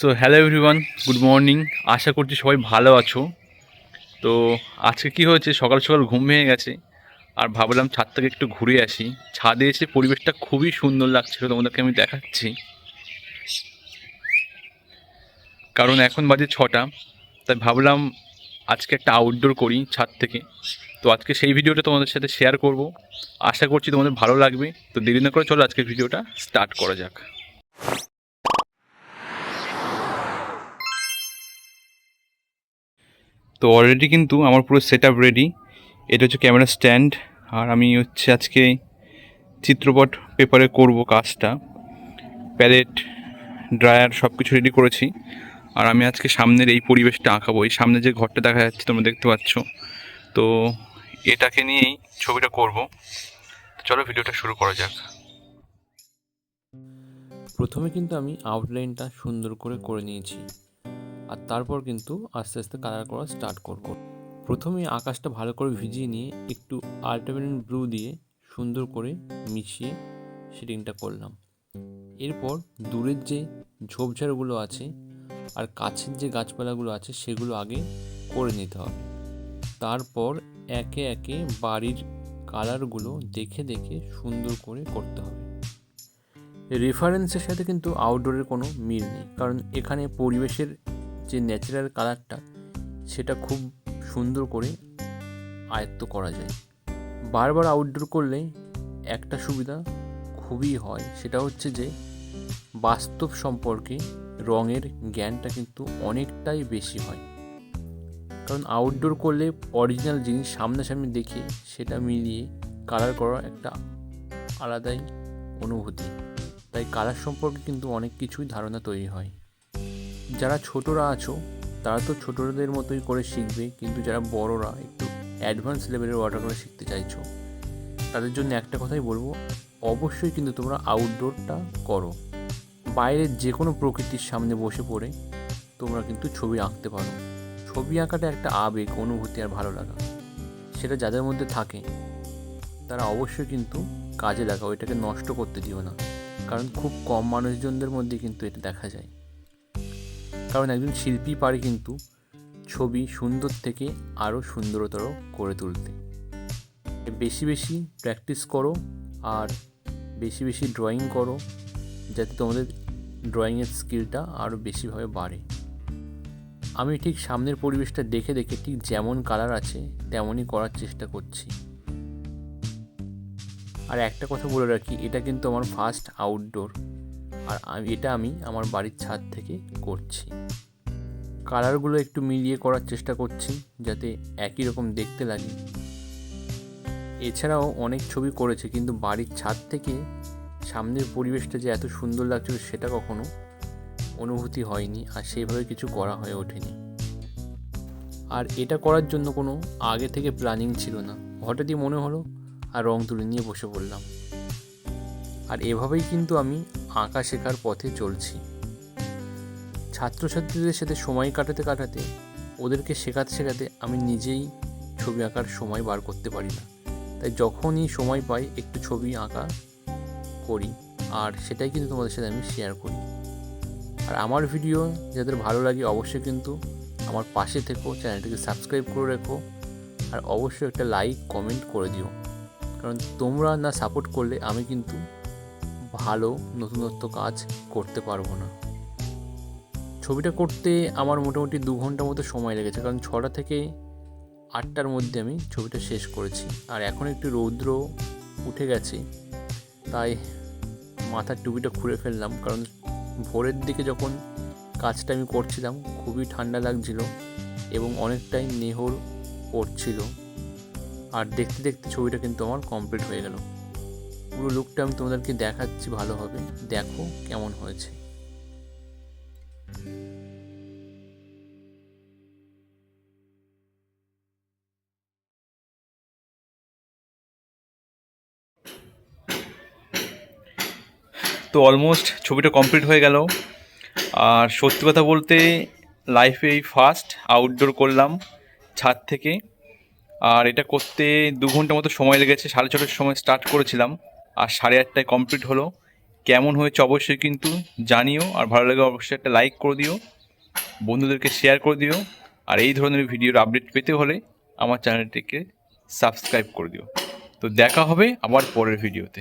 So hello everyone good morning আশা করছি সবাই ভালো আছো। তো আজকে কি হয়েছে? সকাল সকাল ঘুম ভেঙে গেছে। আর ভাবলাম ছাদ থেকে একটু ঘুরে আসি। ছাদে এসে পরিবেশটা খুবই সুন্দর লাগছিল, তোমাদেরকে আমি দেখাচ্ছি। কারণ এখন বাজে ছটা, তাই ভাবলাম আজকে একটা আউটডোর করি ছাদ থেকে। তো আজকে সেই ভিডিওটা তোমাদের সাথে শেয়ার করব। আশা করছি তোমাদের ভালো লাগবে। তো দেরি না করে চলো আজকের ভিডিওটা স্টার্ট করা যাক। তো অলরেডি কিন্তু আমার পুরো সেট আপ রেডি এটা হচ্ছে ক্যামেরা স্ট্যান্ড আর আমি হচ্ছে আজকে চিত্রপট পেপারে করব কাজটা। প্যালেট ড্রায়ার সব কিছু রেডি করেছি। আর আমি আজকে সামনের এই পরিবেশটা আঁকাবো। এই সামনে যে ঘরটা দেখা যাচ্ছে, তোমরা দেখতে পাচ্ছ। তো এটাকে নিয়েই ছবিটা করব। চলো ভিডিওটা শুরু করা যাক। প্রথমে কিন্তু আমি আউটলাইনটা সুন্দর করে করে নিয়েছি। আর তারপর কিন্তু আস্তে আস্তে কালার করা স্টার্ট করব। প্রথমে আকাশটা ভালো করে ভিজিয়ে নিয়ে একটু আল্ট্রাভিলেন্ট ব্লু দিয়ে সুন্দর করে মিশিয়ে শেডিংটা করলাম। এরপর দূরের যে ঝোপঝাড়গুলো আছে আর কাছের যে গাছপালাগুলো আছে সেগুলো আগে করে নিতে হবে। তারপর একে একে বাড়ির কালারগুলো দেখে দেখে সুন্দর করে করতে হবে। রেফারেন্সের সাথে কিন্তু আউটডোরের কোনো মিল নেই, কারণ এখানে পরিবেশের যে ন্যাচারাল কালারটা সেটা খুব সুন্দর করে আয়ত্ত করা যায়। বারবার আউটডোর করলে একটা সুবিধা খুবই হয়, সেটা হচ্ছে যে বাস্তব সম্পর্কে রঙের জ্ঞানটা কিন্তু অনেকটাই বেশি হয়। কারণ আউটডোর করলে অরিজিনাল জিনিস সামনাসামনি দেখে সেটা মিলিয়ে কালার করার একটা আলাদাই অনুভূতি। তাই কালার সম্পর্কে কিন্তু অনেক কিছুই ধারণা তৈরি হয়। যারা ছোটরা আছো, তারা তো ছোটদের মতোই করে শিখবে, কিন্তু যারা বড়রা একটু অ্যাডভান্স লেভেলের ওয়াটার কালার শিখতে চাইছো, তাদের জন্য একটা কথাই বলব, অবশ্যই কিন্তু তোমরা আউটডোরটা করো। বাইরের যে কোনো প্রকৃতির সামনে বসে পড়ে তোমরা কিন্তু ছবি আঁকতে পারো। ছবি আঁকাটা একটা আবেগ, অনুভূতি আর ভালো লাগা। সেটা যাদের মধ্যে থাকে, তারা অবশ্যই কিন্তু কাজে লাগাও, এটাকে নষ্ট করতে দিও না। কারণ খুব কম মানুষজনদের মধ্যে কিন্তু এটা দেখা যায়। কারণ একজন শিল্পী পারে কিন্তু ছবি সুন্দর থেকে আরও সুন্দরতর করে তুলতে। বেশি বেশি প্র্যাকটিস করো আর বেশি বেশি ড্রয়িং করো যাতে তোমাদের ড্রয়িংয়ের স্কিলটা আরও বেশিভাবে বাড়ে। আমি ঠিক সামনের পরিবেশটা দেখে দেখে ঠিক যেমন কালার আছে তেমনই করার চেষ্টা করছি। আর একটা কথা বলে রাখি, এটা কিন্তু আমার ফার্স্ট আউটডোর আর এটা আমি আমার বাড়ির ছাদ থেকে করছি। কালারগুলো একটু মিলিয়ে করার চেষ্টা করছি, যাতে একই রকম দেখতে লাগে। এছাড়াও অনেক ছবি করেছে, কিন্তু বাড়ির ছাদ থেকে সামনের পরিবেশটা যে এত সুন্দর লাগছিল সেটা কখনো অনুভূতি হয়নি, আর সেইভাবে কিছু করা হয়ে ওঠেনি। আর এটা করার জন্য কোনো আগে থেকে প্ল্যানিং ছিল না। হঠাৎই মনে হলো, আর রং তুলে নিয়ে বসে পড়লাম। আর এভাবেই কিন্তু আমি আঁকা শেখার পথে চলছি। ছাত্রছাত্রীদের সাথে সময় কাটাতে কাটাতে, ওদেরকে শেখাতে শেখাতে আমি নিজেই ছবি আঁকার সময় বার করতে পারি না। তাই যখনই সময় পাই, একটু ছবি আঁকা করি, আর সেটাই কিন্তু তোমাদের সাথে আমি শেয়ার করি। আর আমার ভিডিও যাদের ভালো লাগে অবশ্যই কিন্তু আমার পাশে থেকো, চ্যানেলটিকে সাবস্ক্রাইব করে রেখো, আর অবশ্যই একটা লাইক কমেন্ট করে দিও। কারণ তোমরা না সাপোর্ট করলে আমি কিন্তু ভালো নতুনত্ব কাজ করতে পারব না। ছবিটা করতে আমার মোটামুটি দু ঘণ্টা মতো সময় লেগেছে, কারণ ছটা থেকে আটটার মধ্যে আমি ছবিটা শেষ করেছি। আর এখন একটু রৌদ্র উঠে গেছে, তাই মাথার টুপিটা খুলে ফেললাম, কারণ ভোরের দিকে যখন কাজটা আমি করছিলাম, খুবই ঠান্ডা লাগছিল এবং অনেকটাই নেহর পড়ছিল। আর দেখতে দেখতে ছবিটা কিন্তু আমার কমপ্লিট হয়ে গেল। পুরো লুকটা আমি তোমাদেরকে দেখাচ্ছি ভালোভাবে দেখো কেমন হয়েছে। তো অলমোস্ট ছবিটা কমপ্লিট হয়ে গেল। আর সত্যি কথা বলতে লাইফে এই ফার্স্ট আউটডোর করলাম ছাদ থেকে। আর এটা করতে দু ঘণ্টা মতো সময় লেগেছে, সাড়ে ছটার সময় স্টার্ট করেছিলাম। আর সাড়ে আটটায় কমপ্লিট হলো। কেমন হয়েছে অবশ্যই কিন্তু জানিও, আর ভালো লাগে অবশ্যই একটা লাইক করে দিও, বন্ধুদেরকে শেয়ার করে দিও, আর এই ধরনের ভিডিওর আপডেট পেতে হলে আমার চ্যানেলটিকে সাবস্ক্রাইব করে দিও। তো দেখা হবে আবার পরের ভিডিওতে